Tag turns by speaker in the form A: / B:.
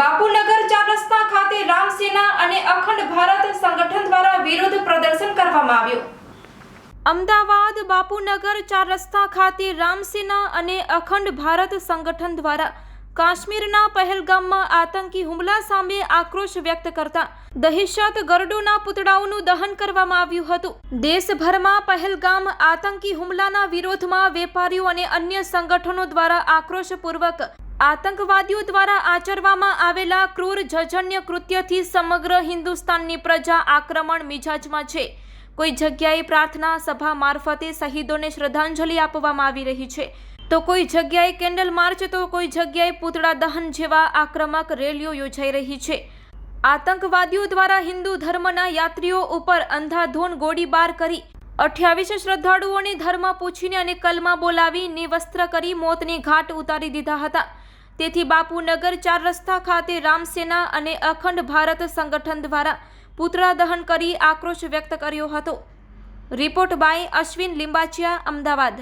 A: બાપુનગર ચાર રસ્તા ખાતે રામસેના અને અખંડ ભારત સંગઠન દ્વારા વિરોધ પ્રદર્શન કરવામાં આવ્યું. અમદાવાદ, બાપુનગર ચાર રસ્તા ખાતે રામસેના અને અખંડ ભારત સંગઠન દ્વારા કાશ્મીરના પહેલગામમાં આતંકી હુમલા સામે આક્રોશ વ્યક્ત કરતા દહેશત ગરડોના પુતળાઓનું દહન કરવામાં આવ્યું હતું. દેશભરમાં પહેલગામ આતંકી હુમલાના વિરોધમાં વેપારીઓ અને અન્ય સંગઠનો દ્વારા આક્રોશપૂર્વક આતંકવાદીઓ દ્વારા આચરવામાં આવેલા ક્રૂર જજન્ય કૃત્યથી સમગ્ર હિન્દુસ્તાનની પ્રજા આક્રમણ મિજાજમાં છે. કોઈ જગ્યાએ પ્રાર્થના સભા મારફતે શહીદોને શ્રદ્ધાંજલિ આપવામાં આવી રહી છે. તો કોઈ જગ્યાએ કેન્ડલ માર્ચ, તો કોઈ જગ્યાએ પૂતળા દહન જેવા આક્રમક રેલીઓ યોજાઈ રહી છે. આતંકવાદીઓ દ્વારા હિન્દુ ધર્મના યાત્રીઓ ઉપર અંધાધૂન ગોળીબાર કરી અઠ્યાવીસ શ્રદ્ધાળુઓને ધર્મ પૂછીને અને કલમા બોલાવી નિવસ્ત્ર કરી મોતની ઘાટ ઉતારી દીધા હતા. તેથી બાપુનગર ચાર રસ્તા ખાતે રામસેના અને અખંડ ભારત સંગઠન દ્વારા પુતળા દહન કરી આક્રોશ વ્યક્ત કર્યો હતો. Report by Ashwin Limbachiya, Ahmedabad.